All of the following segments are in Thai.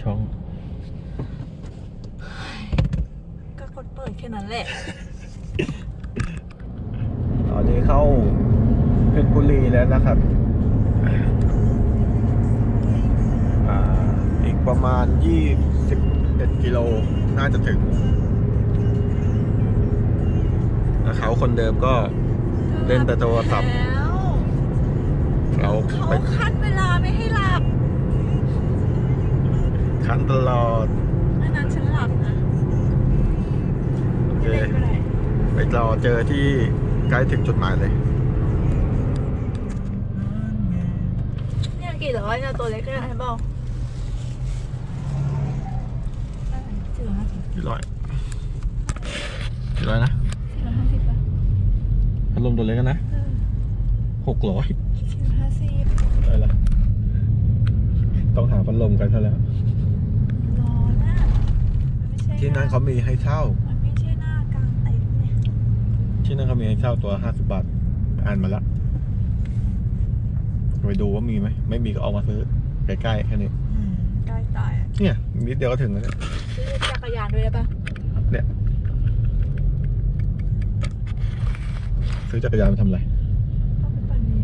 นี่ไงเปิดช่อง ก็กดเปิดแค่นั้นแหละ ตอนนี้เข้าเพชรบุรีแล้วนะครับ อ่า อีกประมาณ 21กิโล น่าจะถึงแล้วเขาคนเดิมก็เล่นแต่โทรศัพท์แล้ว เราเขาไป คัดเวลาไม่ให้หลับ คันตลอดไม่นั้นฉันหลับนะโอเคไม่ได้ไม่ได้ไปรอเจอที่ใกล้ถึงจุดหมายเลย เนี่ยกี่ร้อยเนี่ยตัวเล็กก็ได้เปล่าสี่ร้อยห้าสิบกี่ร้อยกี่ร้อยนะสี่ร้อยห้าสิบป่ะพัดลมตัวเล็กกันนะเออหกร้อยสี่ร้อยห้าสิบได้ละต้องหาพัดลมกันเท่าแล้ว ร้อนอะมันไม่ใช่ ที่นั่นเขามีให้เช่า มันไม่ใช่หน้ากลางเต็นท์เนี่ยที่นั่นเขามีให้เช่าตัวห้าสิบบาทอ่านมาแล้วไปดูว่ามีไหมไม่มีก็ออกมาซื้อใกล้ๆแค่นี้อืมใกล้ตายอะเนี่ยนิดเดียวก็ถึงแล้วเนี่ยซื้อจักรยานด้วยได้ปะเนี่ยซื้อจักรยานมาทำอะไรก็ไปปั่นใน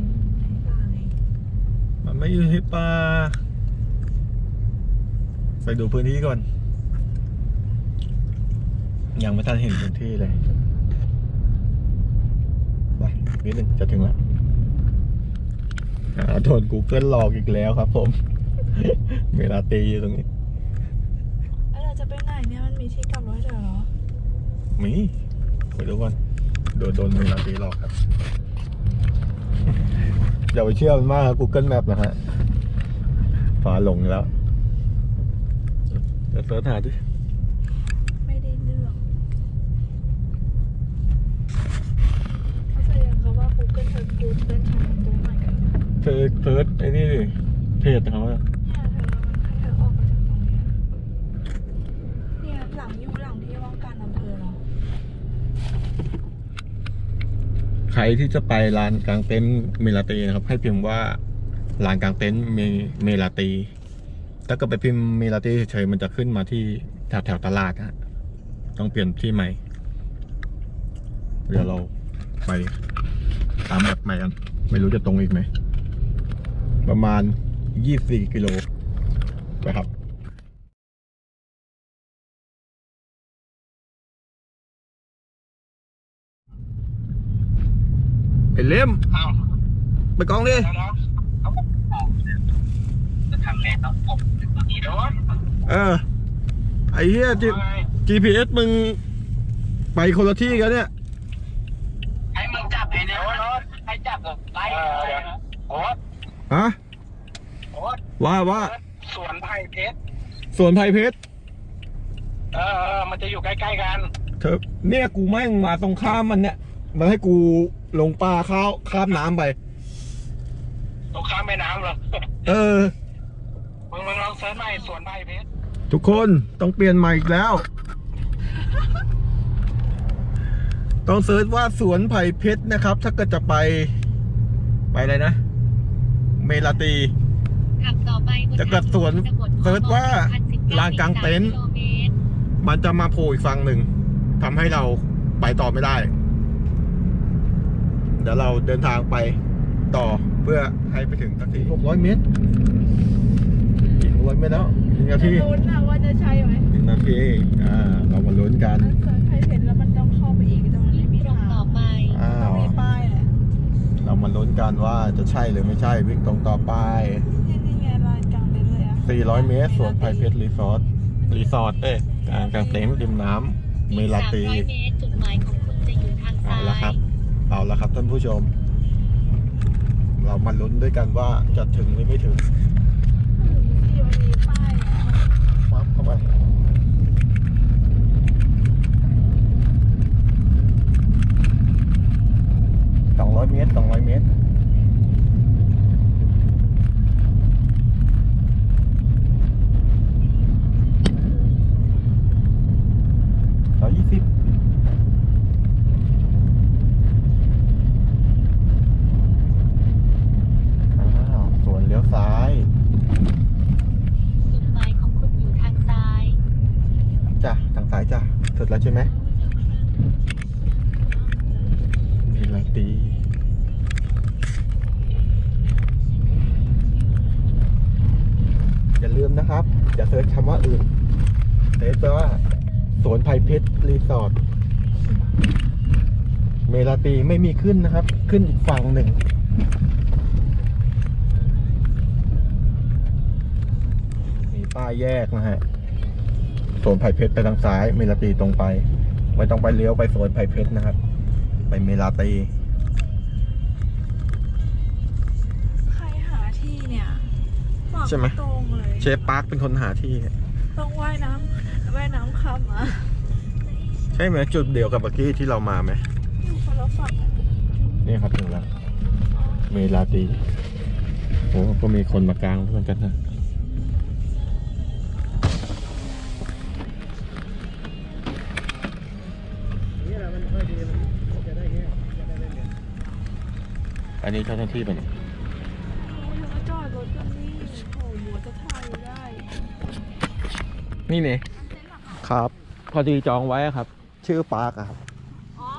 ในป่าไงมันไม่อยู่ที่ป่าไปดูพื้นที่ก่อน ยังไม่ทันเห็นพื้นที่เลย ไปนิดหนึ่งจะถึงแล้วอ่าโดน Google หลอกอีกแล้วครับผม เวลาตีอยู่ตรงนี้ แล้วเราจะไปไหนเนี่ยมันมีที่กลับรถเดี๋ยวเหรอ มีไปดูก่อนโดนโดนเวลาตีหลอกครับ อย่าไปเชื่อมันมากครับ Google Map นะฮะฟ้าหลงแล้วเดี๋ยวเสิร์ชหาดิ ไม่ได้เลือกเขาแสดงเขาว่า Google เธอ Google ใช้มันจะไม่เหมือนกัน เธอเซิร์ชไอ้นี่ดิเพจเขาอะเนี่ยเธอให้เธอออกมาจากตรงเนี้ยเนี่ยหลังอยู่หลังที่ว่าการอำเภอเราใครที่จะไปร้านกลางเต็นท์เมลาตีนะครับ ให้พิมพ์ว่าร้านกลางเต็นท์เมเมลาตี ถ้าเกิดไปพิมพ์เมลาตีเฉยๆมันจะขึ้นมาที่แถวแถวๆตลาดฮะต้องเปลี่ยนที่ใหม่ เดี๋ยวเราไปตามแบบใหม่กัน ไม่รู้จะตรงอีกไหม ประมาณ 24 กิโลไปครับไอ้เล่มอ้าวไปกองดิแล้วนะเขาก็บอกจะทำแม่ต้องปกตัวนี้ด้วยเออ ไอ้เหี้ย G- GPS มึงไปคนละที่กันเนี่ย ให้มึงจับไอ้เนี่ยให้จับกับไล่โอ๊ต ฮะโอ๊ตว่าว่าสวนไผ่เพชรสวนไผ่เพชรเออเออมันจะอยู่ใกล้ๆกัน เธอเนี่ยกูแม่งมาตรงข้ามมันเนี่ย มันให้กูลงปลาข้าวข้ามน้ำไป ตรงข้ามแม่น้ำเหรอ เออ มึงมึงลองเซิร์ชใหม่สวนไผ่เพชรทุกคนต้องเปลี่ยนใหม่อีกแล้ว ต้องเซิร์ชว่าสวนไผ่เพชรนะครับ ถ้าเกิดจะไป ไปอะไรนะ เมลาตี ขับต่อไปบนจะกลับสวนทางหลวงเสิร์ชว่า1,019ลานกลางเต็นท์ กิโลเมตรมันจะมาโผล่อีกฝั่งหนึ่งทำให้เราไปต่อไม่ได้ เดี๋ยวเราเดินทางไปต่อเพื่อให้ไปถึงสักที600เมตรอีก600เมตรแล้วหนึ่งนาทีลุ้นนะว่าจะใช่ไหมหนึ่งนาทีอ่าเรามาลุ้นกันมันเซิร์ชใครเห็น เรามาลุ้นกันว่าจะใช่หรือไม่ใช่วิ่งตรงต่อไป นี่นี่ไงลานกลางเต็นท์เลยอะ400 เมตรสวนไผ่เพชรรีสอร์ทรีสอร์ทเอ้ยกลางกลางเต็นท์ริมน้ำเมลาตี300เมตรจุดหมายของคุณจะอยู่ทางเอาซ้าละครับยเอาละครับท่านผู้ชม เรามาลุ้นด้วยกันว่าจะถึงหรือไม่ถึง มตรสองร้อยเมตรร้อยี่สิบสวนเลี้ยวซ้ายสุดหมายของคุณอยู่ทางซ้ายจะทางซ้ายจ้ะสุดแล้วใช่ไหม เมลาตีไม่มีขึ้นนะครับ ขึ้นอีกฝั่งหนึ่ง มีป้ายแยกนะฮะสวนไผ่เพชรไปทางซ้าย เมลาตีตรงไป ไม่ต้องไปเลี้ยวไปสวนไผ่เพชรนะครับ ไปเมลาตีใครหาที่เนี่ยฝั่งใช่ไหมตรงเลยเชฟปาร์คเป็นคนหาที่ต้องว่ายน้ำว่ายน้ำข้ามมาใช่ไหมจุดเดียวกับเมื่อกี้ที่เรามาไหมอยู่ค นละฝั่งอะนี่ครับถึงแล้วเมลาตีโอ้ก็มีคนมากลางเหมือนกันนะนี่แหละมันค่อยดีมันจะได้เงี้ยจะได้ไม่เหม็นอันนี้เจ้าหน้าที่เป็นยโอ้ยมาจอดรถกันนี่โอ้ยหัวจะถ่ายได้ นี่เนี่ยครับ พอดีจองไว้อะครับ ชื่อปาร์คอะครับ อ๋อ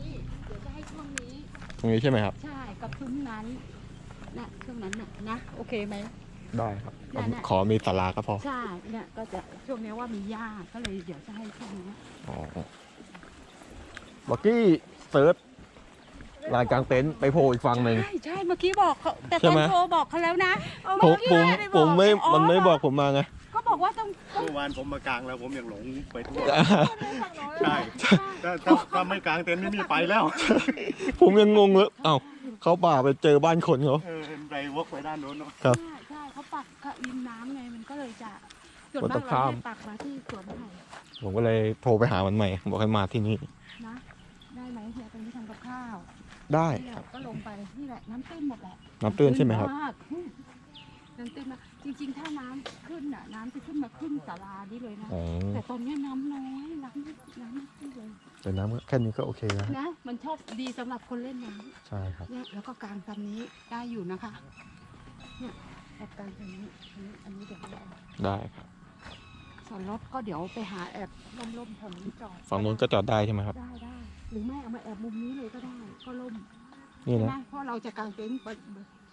นี่ เดี๋ยวจะให้ช่วงนี้ ตรงนี้ใช่ไหมครับ ใช่กับช่วงนั้นนะช่วงนั้นน่ะนะโอเคไหม ได้ครับ ได้ได้ขอมีศาลาก็พอ ใช่เนี่ยก็จะช่วงนี้ว่ามีหญ้าก็เลยเดี๋ยวจะให้ช่วงนี้อ๋อเมื่อกี้เซิร์ชลานกลางเต็นท์ไปโผล่อีกฝั่งหนึ่ง ใช่ใช่เมื่อกี้บอกเขาแต่ใช่ตอนไหม โทรบอกเขาแล้วนะผมผมผมไม่มันไม่บอกผมมาไงก็ บอกว่าต้องต้องเมื่อวานผมมากลางแล้วผมยังหลงไปทั่วฝั่งโน้นใช่ถ้าถ้าถ้าไม่กลางเต็นท์ไม่มีไปแล้วผมยังงงเลยเอ้าเขาป่าไปเจอบ้านคนเขา เออไปวกไปด้านโน้นเนาะครับใช่ใช่เขาปักกับริมน้ำไงมันก็เลยจะส่วนมันมาต้กองเราข้ามเนี่ยปักมาที่สวนไผ่ผมก็เลยโทรไปหามันใหม่ บอกให้มาที่นี่นะ ได้ไหมเฮียตรงนี้ทำกับข้าวได้ นี่แหครัละบก็ลงไปนี่แหละน้ำตื้นหมดแหละน้ำตื้นใช่ไหมครับากน้ำตื้นมาก จริงๆ ถ้าน้ำขึ้นอะ น้ำจะขึ้นมาขึ้นศาลานี่เลยนะ อ๋อแต่ตอนเนี้ยน้ำน้อยน้ำน้ำไม่ขึ้นเลยแต่น้ำก็แค่นี้ก็โอเคแล้วนะ มันชอบดีสำหรับคนเล่นน้ใช่ครับำเนี่ยแล้วก็กลางตามนี้ได้อยู่นะคะเนี่ยแอบกลางตรงนี้อันนี้อันนี้เดี๋ยวไม่ได้ได้ครับส่วนรถก็เดี๋ยวไปหาแอบล่มๆแถวนี้จอดฝั่งนู้นก็จอดได้ใช่ไหมครับ ได้ได้หรือไม่เอามาแอบมุมนี้เลยก็ได้ ก็ล่มนี่ใช่นะ ไหมเพราะเราจะกางเต็นท์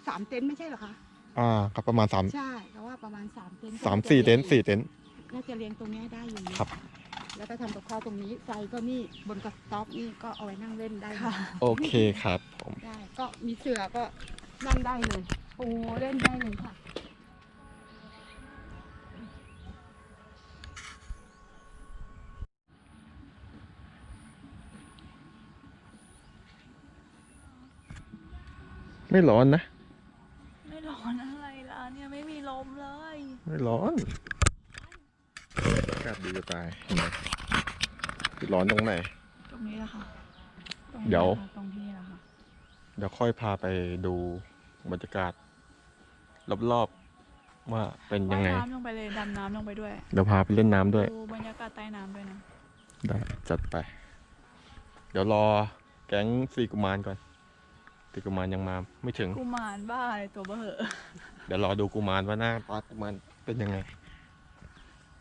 สามเต็นท์ไม่ใช่เหรอคะ อ่าครับประมาณสามใช่เพราะว่าประมาณสามเต็นท์สามสี่เต็นท์สี่เต็นท์ น่าจะเรียงตรงเนี้ยได้อยู่นะครับ แล้วก็ทำกับข้าวตรงนี้ไฟก็นี่บนกระต๊อบนี่ก็เอาไว้นั่งเล่นได้ค่ะ โอเคครับผมได้ ก็มีเสือก็นั่งได้เลยปูเล่นได้เลยค่ะ ไม่ร้อนนะ ไม่ร้อนอะไรล่ะเนี่ยไม่มีลมเลย ไม่ร้อนอากาศดีจะตายเห็นไหมร้อนตรงไหน ตรงนี้แหละค่ะตรงนี้เดี๋ยวแหละค่ะตรงที่แหละค่ะ เดี๋ยวค่อยพาไปดูบรรยากาศรอบๆว่าเป็นยังไง ว่ายน้ำลงไปเลยดำน้ำลงไปด้วย เดี๋ยวพาไปเล่นน้ำด้วย ดูบรรยากาศใต้น้ำด้วยนะ ได้จัดไป เดี๋ยวรอแก๊งสีกุมารก่อนสีกุมารยังมาไม่ถึง กุมารบ้าอะไรตัวเบ้อเหอะ เดี๋ยวรอดูกุมารว่าหน้าตากุมาร เป็นยังไง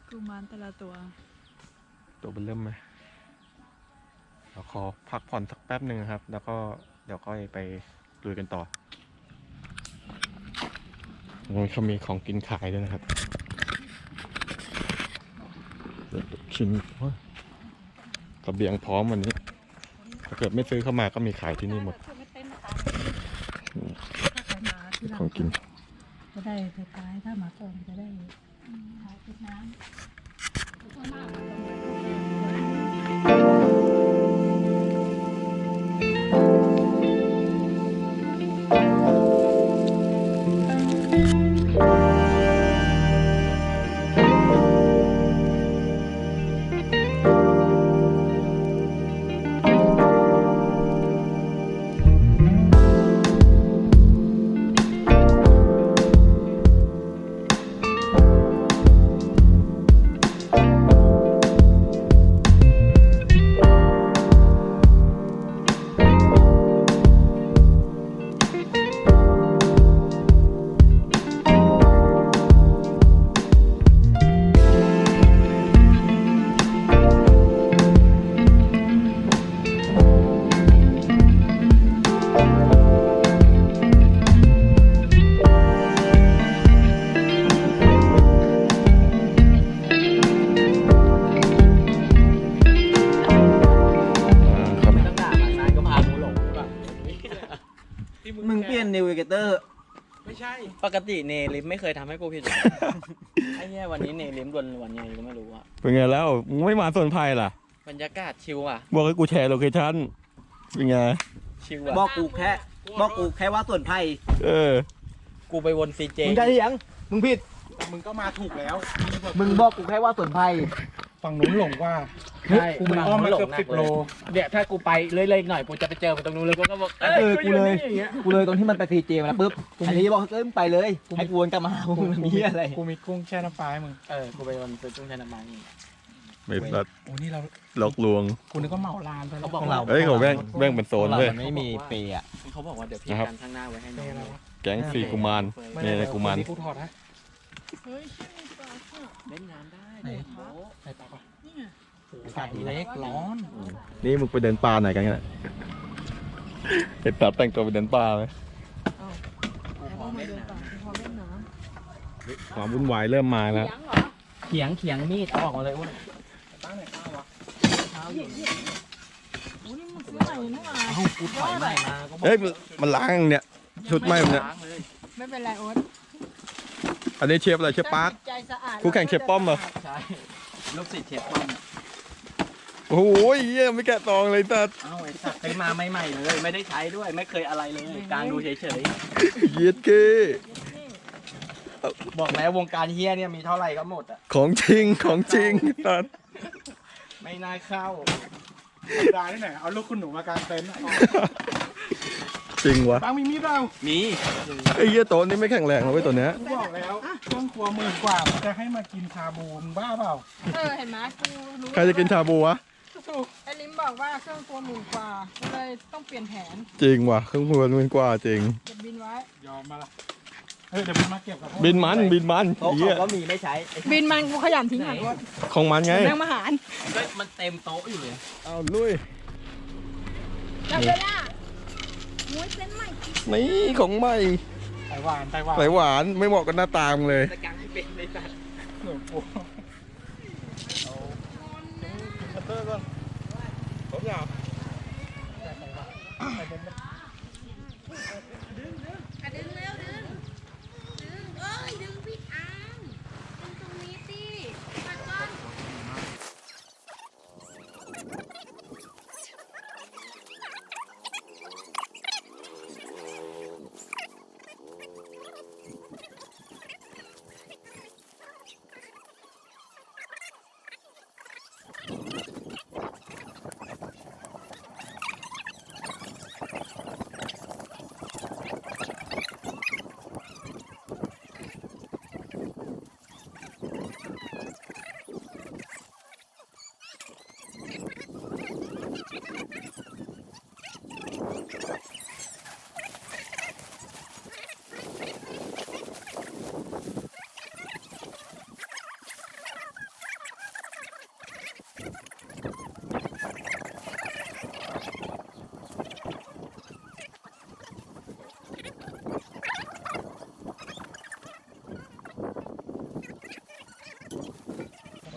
กุมารแต่ละตัว ตัวเป็นเริ่มไหมเดี๋ยวขอพักผ่อนสักแป๊บหนึ่งนะครับ แล้วก็เดี๋ยวค่อยไปลุยกันต่อมันเขามีของกินขายด้วยนะครับเดี๋ยวชิมว่าเสบียงพร้อมวันนี้ ถ้าเกิดไม่ซื้อเข้ามาก็มีขายที่นี่หมด ของกิน จะได้ไปขายถ้าหมาก่อนจะได้หายติดนน้ำ กติเนลิมไม่เคยทำให้กูผิดหวัง ไอ้เนี่ยวันนี้เนลิมดวนวันยังไงก็ไม่รู้อะเป็นไงแล้วมึงไม่มาส่วนภัยล่ะ บรรยากาศชิลอะบอกให้กูแชร์โลเคชั่นเป็นไง ชิลอะบอกกูแค่บอกกูแค่ว่าส่วนไผ่เออ กูไปวนซีเจมึงจะเถียงมึงผิด มึงก็มาถูกแล้ว มึงบอกกูแค่ว่าส่วนไผ่ ฝั่งนู้นหลงว่าใช่กูมันอ้อมมาเกือบสิบโล เดี๋ยวถ้ากูไปเรื่อยๆอีกหน่อยกูจะไปเจอมันตรงนู้นเลยกูก็บอกเออกูเลยกูเลยตรงที่มันไปซีเจมาแล้วปุ๊บอันนี้บอกเอ้ยมึงไปเลยให้กูวนกลับมาหามึงมันมีอะไรกูมีกุ้งแช่น้ำปลาให้มึงเออกูไปวนซื้อจุ้งชนะมานี่ไม่สัตว์โอ้นี่เราหลอกลวงกูนึกว่าเหมาลานไปแล้วเขาบอกของว่าเราเอ้ยเขาแบ่งแบ่งเป็นโซนเลยมันไม่มีเปย์อะเขาบอกว่าเดี๋ยวพี่นะครับกันข้างหน้าไว้ให้น้องเปย์อะไรวะแก๊งสี่กุมารเนี่ยเนี่ยกุมารกูถอดนะ เล่นน้ำได้ไหนเล่นโบ๊ะใส่ปากก่อนไก่เล็กร้อนนี่มึงไปเดินป่าไหนกันเนี่ยเห็นตัดแต่งตัวไปเดินป่าไหมกูพร้อมเล่นน้ความวุ่นวายเริ่มมาแล้วำเขียงเขียงมีดเอาออกมาเลยอ้วนตั้งไหนข้าววะโอ้นี่มึงซื้ออะไรนี่หว่าเอ้ากูถอยใหม่มาก็บอกเฮ้ยมันมันล้างเนี่ยชุดไหมมันเนี่ยล้างเลยไม่เป็นไรโอ๊ต อันนี้เชฟอะไรเชฟปาร์ค ใจสะอาดคู่แข่งเชฟป้อมเหรอ ใช่ลูกศิษย์เชฟป้อมโอ้โหเยี่ยไม่แกะตองเลยตัดเอ้าไอ้สัตว์ไปมาใหม่ๆเลย ไม่ได้ใช้ด้วยไม่เคยอะไรเลยกลางดูเฉยเยียดเก้ๆบอกแล้ววงการเฮียเนี่ยมีเท่าไหร่ก็หมดอะของจริงของจริงตัดไม่น่าเข้าธรรมดาที่ไหน เอาลูกคุณหนูมากางเต็นท์อะ จริงวะบางมีมีดเปล่ามีไอ้เยี่ยโต๊ะนี่ไม่แข็งแรงเลยเว้ยตัวเนี้ยกูบอกแล้วเครื่องครัวหมื่นกว่ามันจะให้มากินชาบูมึงบ้าเปล่าเออเห็นไหมกูรู้ใครจะกินชาบูวะไอ้ลิมบอกว่าเครื่องตัวหมื่นกว่าก็เลยต้องเปลี่ยนแผนจริงว่ะเครื่องมือมันกว่าจริง เก็บบินไว้ ยอมมาละเฮ้ยเดี๋ยวมึงมาเก็บกับพวกบินมันบินมันเขาไอ้เหี้ยเขาก็มีไม่ใช้บินมันกูขยันทิ้งอะของมันไงแม่งมาหารก็มันเต็มโต๊ะอยู่เลยเอาลุย จับเวลาม้ว นเส้นใหม่นี่ของใหม่ไต้หวานไต้หวานไหลหวานไม่เหมาะกับหน้าตามงเลยแต่กลางไม่เป็นเลยสัตว์หนูกูกระดึงเร็วดึง ดึง เอ้ย ดึงพี่อังดึงตรงนี้สิมาก้อน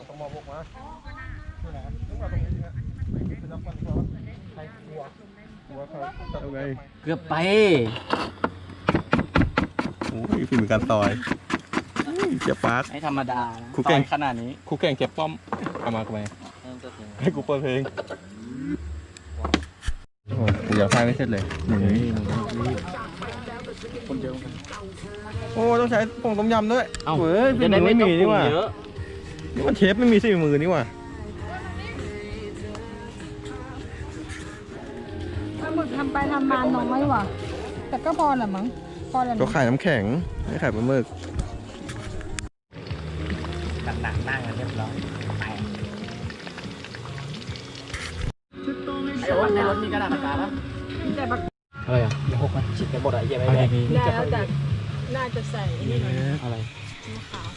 ต้องมาบุกมาที่ไหนต้องมาตรงนี้นะเป็นน้ำฟันเขาใครกลัวกลัวใคร เอาไงเกือบไปโอ้ยฝีมือการต่อยเชฟปาร์ค ไม่ธรรมดานะคู่แข่งต่อยขนาดนี้คู่แข่งเชฟป้อมเอามาทำไมเริ่มจะถึงให้กูเปิดเพลงโอ้โหเดี๋ยวพายไม่เสร็จเลยคนเยอะโอ้ต้องใช้ผงต้มยำด้วยเอ้าเฮ้ยจะได้ไม่ฝีต้องมือปรุงนี่หว่า เยอะ นี่มันเชฟไม่มีสี่มือนี่หว่าำไปทำมาน้อยว่ะ แต่ก็พอแหละมั้ง พอแหละก็มั้งขายน้ำแข็งไม่ขายปลาหมึกหนักๆนั่งกันเรียบร้อยไปไอ้วันในรถมีกระดาษปากกาปะแต่บักอะไรอะอย่าหกมันฉีดไปหมดอะเยี่ยมไปเลยแล้วแต่น่าจะใส่นี่หน่อยอะไรมะขาว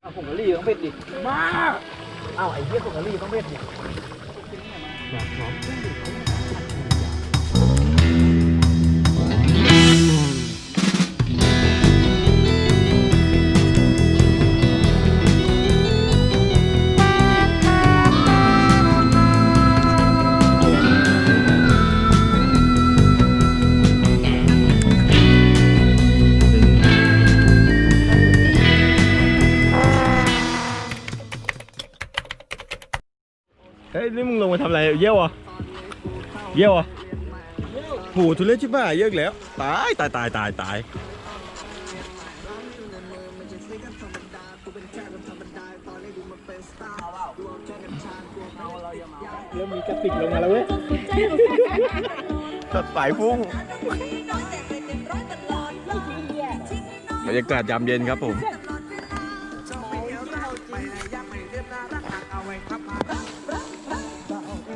เอาผงกะหรี่ต้องเผ็ดดิบ้าเอ้าไอ้เหี้ยผงกะหรี่ต้องเผ็ดดิลงมาทำอะไรเยี่ยวเหรอะเยี่ยวเหรอะโหทุเรศชิบหายเยอะอีกแล้ว ตายตายตายตายตายเริ่มมีกระติกลงมาแล้วเว้ยตัดสายพุ่งบรรยากาศยามเย็นครับผม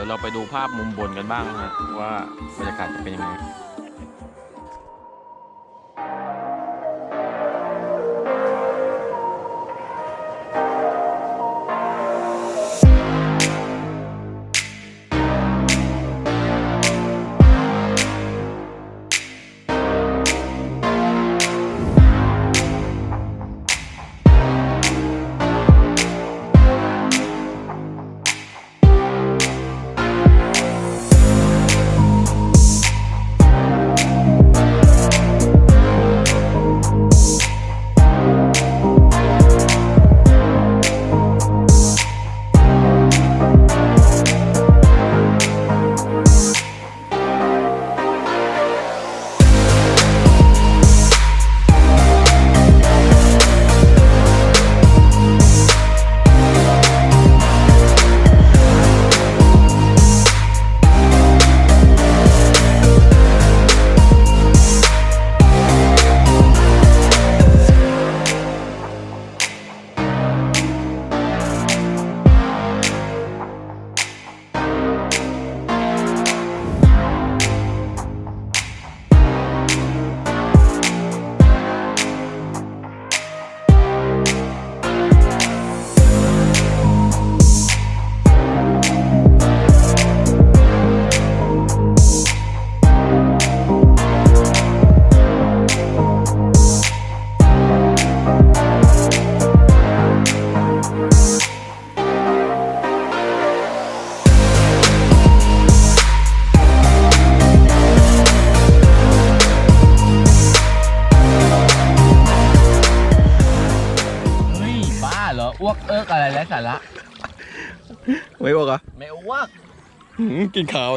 ดี๋ยวเราไปดูภาพมุมบนกันบ้างนะฮะว่าบรรยากาศจะเป็นยังไง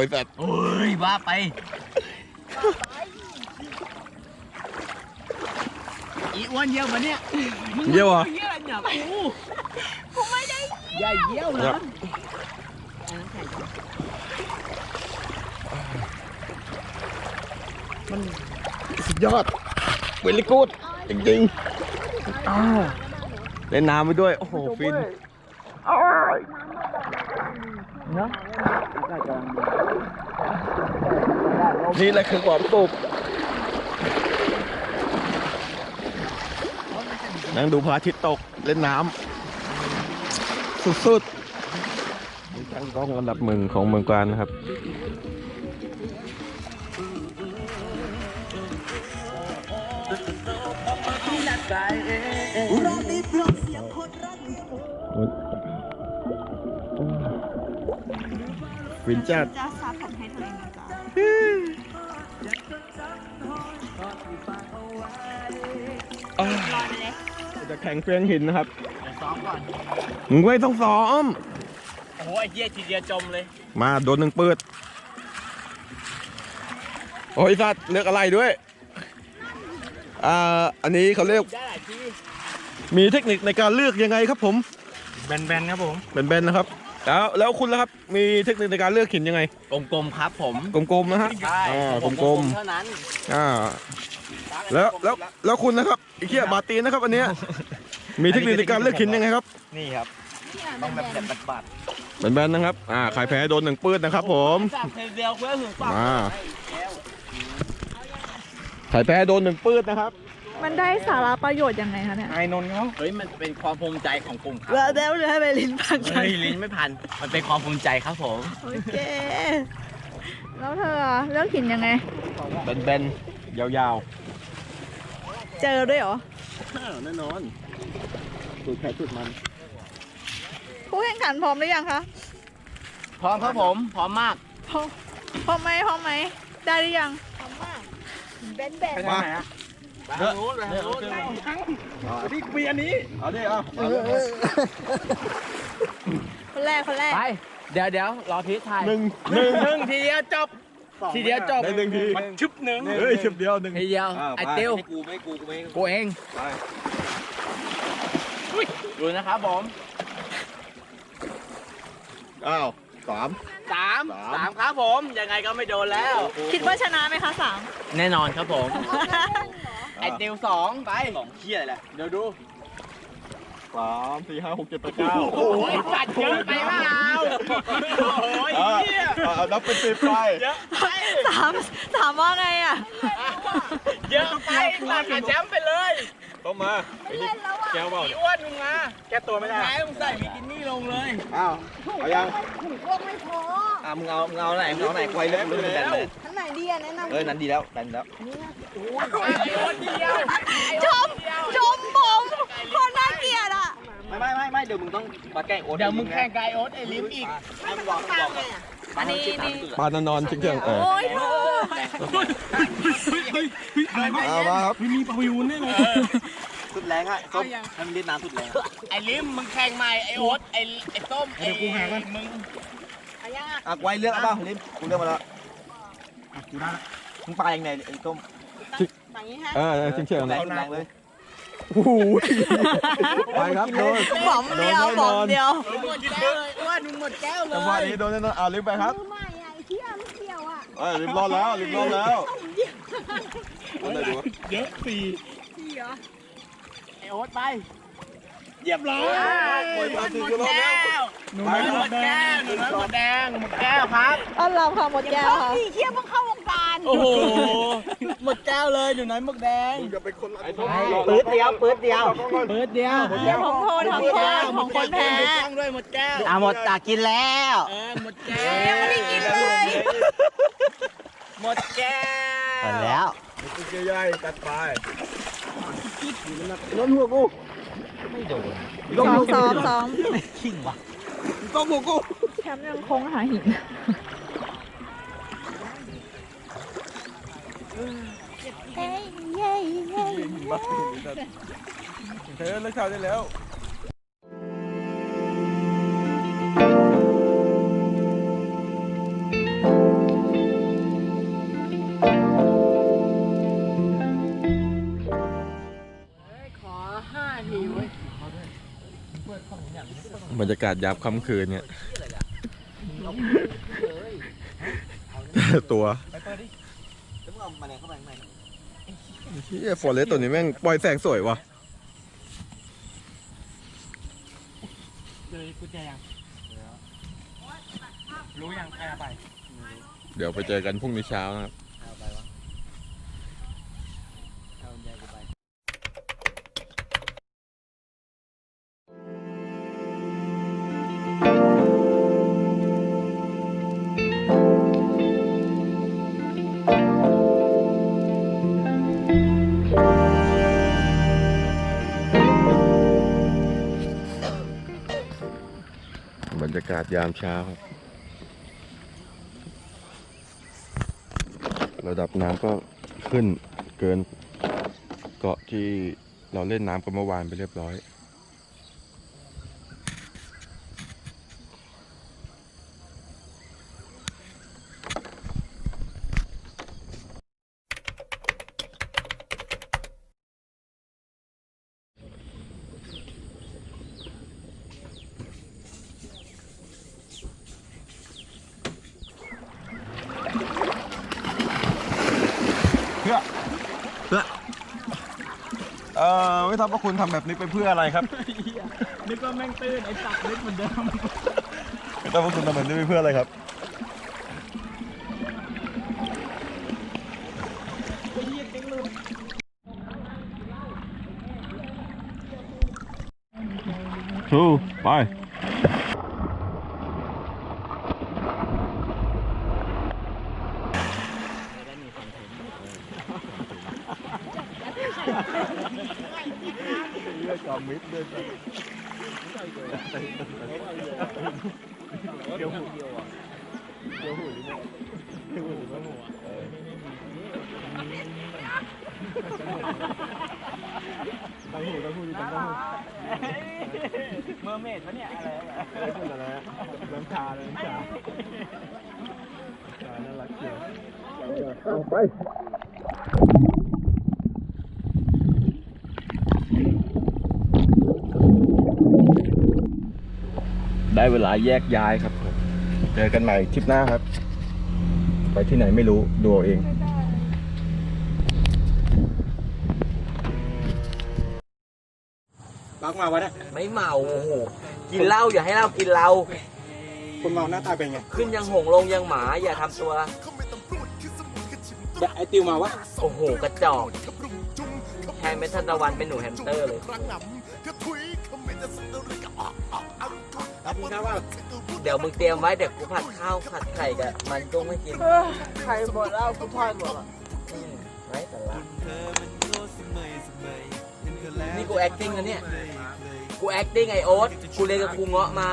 ไอ้สัตว์เฮ้ยบ้าไปอีอ้วนเยี่ยวมาเนี่ยเยี่ยวเหรอะเยี่ยวหนับกูกูไม่ได้อย่าเยี่ยวนะสุดยอดเวลิกูดจริงๆอ้าวเล่นน้ำไปด้วย โอ้โห ฟินนี่ นี่แหละคือความสุขนั่งดูพระอาทิตย์ตกเล่นน้ำสุดๆนี่ตั้งกล้องอันดับหนึ่งของเมืองกาญนะครับฟิ นจัด จะซับผมให้ตัวเองนะจ๊ะอ่าลอยไปเลยจะแข่งเฟียงหินนะครับเดี๋ยวซ้อมก่อน มึงไม่ต้องซ้อม โอ้โหไอ้เหี้ยทีเดียวจมเลยมาโดนหนึ่งปืดโอ้ยสัตว์เลือกอะไรด้วย อ่า อันนี้เขาเรียก ได้หลายที่มีเทคนิคในการเลือกยังไงครับผม แบนๆครับผมเป็นแบนๆนะครับ แล้วแล้วคุณล่ะครับมีเทคนิคในการเลือกหินยังไง กลมๆครับผมกลมๆนะฮะใช่อ่าผมกลมเท่านั้นๆอ่าแล้วแล้วแล้วคุณนะครับไอ้เขี้ยบาตีนนะครับอันเนี้ยมีเทคนิคในการเลือกหินยังไงครับนี่ครับต้องแบบแบบบาดเป็นแบนๆนะครับอ่าใครแพ้โดนหนึ่งปืดนะครับผมจับเทเดียวเพื่อถึงปากมาใครแพ้โดนหนึ่งปืดนะครับอ มันได้สาระประโยชน์ยังไงคะเนี่ยไอ้นนท์เขาเฮ้ยมันเป็นความภูมิใจของกลุ่มครับแล้วแล้วเลยไปลิ้นพันกัเฮ้นยลิ้นไม่พัน มันเป็นความภูมิใจครับผมโอเค แล้วเธออะเลือกหินยังไงเบนๆยาวเจอด้วยเหรอ ๆแน่นอนสูตรแพ้สูตรมัน ผู้แข่งขันพร้อมหรือยังคะ พร้อมครับผมพร้อมมากพร้อมพร้อมไหมพร้อมไหม ได้หรือยังไปทางไหนอะ ทางนู้นทางนู้นนี่กูมีอันนี้เอาดิเอาคนแรกคนแรกไป เดี๋ยวเดี๋ยวรอพีทถ่ายหนึ่งหนึ่งหนึ่งทีเดียวจบ ทีเดียวจบได้หนึ่งทีมันชึบหนึ่งเฮ้ยชิบเดียวหนึ่งทีเดียวอ้าวไอ้ไปติวกูไม่กูกูไม่กูเองไปดูนะครับผมอ้าวสามสามสามสามครับผม ยังไงก็ไม่โดนแล้ว คิดว่าชนะไหมคะสามแน่นอนครับผม ไอ้ติวสองไปสองเขี้ยอะไรแหละเดี๋ยวดูสามสี่ห้าหกเจ็ดแปดเก้าโอ้ยปัดเยอะไปเปล่าโอ้ยอ่าเหี้ยอ่านับเป็นสิบไปเยอะไปสามสามว่าไงอะ เยอะไปปัดกับแชมป์ไปเลย ต้องมาแก้วเปล่าอีอ้วนมึงมาแก้ตัวไม่ได้ไหนมึงใส่บิกินี่ลงเลยอ้าวเอายังอะมึงเอามึงเอาไหนมึงเอาไหนไกวเล่นมึงเป็นแบนเลยทั้งไหนดีอะแนะนเออนั้นดีแล้วแบนแล้วไอ้อ้วนเดียวำชมชมผมคนน่าเกลียดอะไม่ไม่ไม่ไม่เดี๋ยวมึงต้องมาแกล้งโอ๊ตเดี๋ยวมึงแข่งกับไอ้โอ๊ตไอ้ลิมอีกให้มึงบอกมึงบอก อันนี้นี่ปานนอนจริงๆเออโอ้ยเธอเอามาครับมีปลาวิวนี่เลยสุดแรงอะส้มให้มันเล่นน้ำสุดแรงอะไอ้ลิมมึงแข่งใหม่ไอ้โอ๊ตไอ้ไอ้ส้มไอ้มึงอะไกวเลือกเอาเปล่าลิมกูเลือกมาแล้วกูได้มึงปลายังไงไอ้ส้มเออจริงๆแรนะงแรงเลยโอ้โหไปครับโดนหมอมเดียวหมอมเดียว หมดแก้ว เลยอ้วนมึงหมดแก้วเลจังหวะยนี้โดนแน่นอนเอาลิฟต์ไปครับมือใหม่อะไอ้เที่ยไม่เกี่ยวอะเออลิฟต์รอดแล้วลิฟต์รอดแล้วเอาไหนดูวะเยอะสี่ไอ้โอ๊ตไป เรียบร้อยโอ้ยมาถึงหมจะดรอดแก้แล้ววหนูน้อยหมดแก้วหนูน้อยหมดแดงหมดแก้วครับต้อนรับค่ะหมดแก้วค่ะไอ้เที่ยเพิ่งเข้าวงการโอ้โหหมดแก้วเลยหนูน้อยหมดแดงมึงจะเป็นคนไอ้ทุกปื๊ดเดียวปื๊ดเดียวเปิดเดียวเดี๋ยวผมโทษทำโทษของคนแพ้ต้องด้วยหมดแก้วอะหมดตากินแล้วเออหมดแก้วยังไม่ได้กินเลยหมดแก้วไปแล้วตุ๊กใหญ่ๆจัดไปล้นหัวกู ซ้อมซ้อมซ้อมขิงวะต้องหัวกูแชมป์ยังคงหาหินเฮ้ยเย้เย้เธอเลิกข่าวได้แล้ว รรยากาศยามค่ำคืนเนี่ยตัวแล้วมึงเอามาเนี่ยเข้าไปข้างในเฮียฟอเรสตัวนี้แม่งปล่อยแสงสวยวะเลยกุญแจยังรู้ยังใครเอาไปเดี๋ยวไปเจอกันพรุ่งนี้เช้านะครับ ยามเช้าครับ ระดับน้ำก็ขึ้นเกินเกาะที่เราเล่นน้ำกันเมื่อวานไปเรียบร้อย เออไม่ทราบว่าคุณทำแบบนี้ไปเพื่ออะไรครับ นึกว่าแม่งตื้นไอ้สักว์ลึกเหมือนเดิม ไม่ทราบว่าคุณทำแบบนี้ไปเพื่ออะไรครับ ไอ้ไป เมอร์เมดปะเนี่ยอะไรอะน้ำชาเลยน้ำชาชาน่ารักเชียวไปได้เวลาแยกย้ายครับ เจอกันใหม่ทริปหน้าครับ ไปที่ไหนไม่รู้ดูเอาเองบักมาวะเนี่ยไม่เมาโอ้โหกินเหล้าอย่าให้เหล้ากินเราคนเมาหน้าตาเป็นไงขึ้นยังหงลงยังหมาอย่าทำตัวไอติวมาวะโอ้โหกระจอกแทนเมทันตะวันเป็นหนูแฮมสเตอร์เลย เดี๋ยวมึงเตรียมไว้เดี๋ยวกูผัดข้าวผัดไข่กับมันกุ้งให้กินใครหมดแล้วกูทอดหมดอะอืมไร้สาระนี่กู acting นะเนี่ย กู acting ไอโอ๊ตกูเรียนกับครูเงาะมา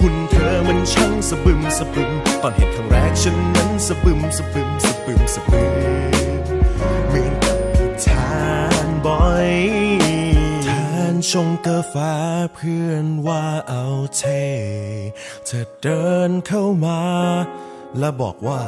หุ่นเธอมันช่างสะบึมสะบึมตอนเห็นครั้งแรกฉันนั้นสะบึมสะบึมสะบึมสะบึมเหมือนกับผู้ทานบ่อยทาน ชงกาแฟเพื่อนว่าเอาเท เธอเดินเข้ามา และบอกว่า